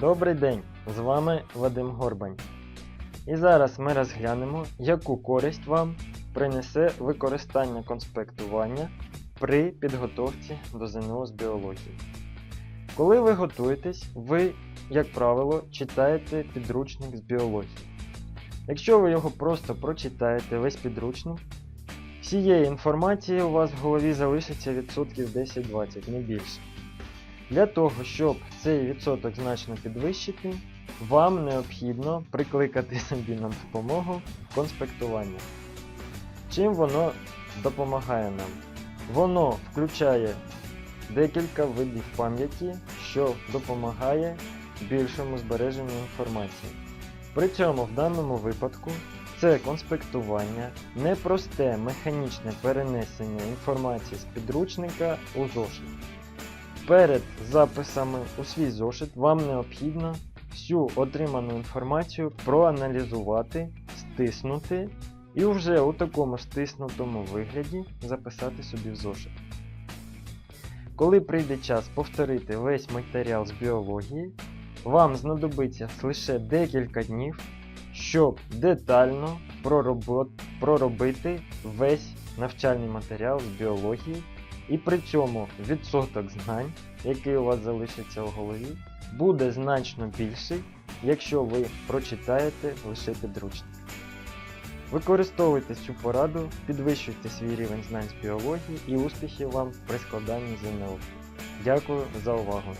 Добрий день! З вами Вадим Горбань. І зараз ми розглянемо, яку користь вам принесе використання конспектування при підготовці до ЗНО з біології. Коли ви готуєтесь, ви, як правило, читаєте підручник з біології. Якщо ви його просто прочитаєте весь підручник, всієї інформації у вас в голові залишиться відсотків 10-20, не більше. Для того, щоб цей відсоток значно підвищити, вам необхідно прикликати собі на допомогу конспектування. Чим воно допомагає нам? Воно включає декілька видів пам'яті, що допомагає більшому збереженню інформації. При цьому в даному випадку це конспектування, непросте механічне перенесення інформації з підручника у зошит. Перед записами у свій зошит вам необхідно всю отриману інформацію проаналізувати, стиснути і вже у такому стиснутому вигляді записати собі в зошит. Коли прийде час повторити весь матеріал з біології, вам знадобиться лише декілька днів, щоб детально проробити весь навчальний матеріал з біології, і при цьому відсоток знань, який у вас залишиться в голові, буде значно більший, якщо ви прочитаєте лише підручник. Використовуйте цю пораду, підвищуйте свій рівень знань з біології і успіхів вам при складанні ЗНО. Дякую за увагу!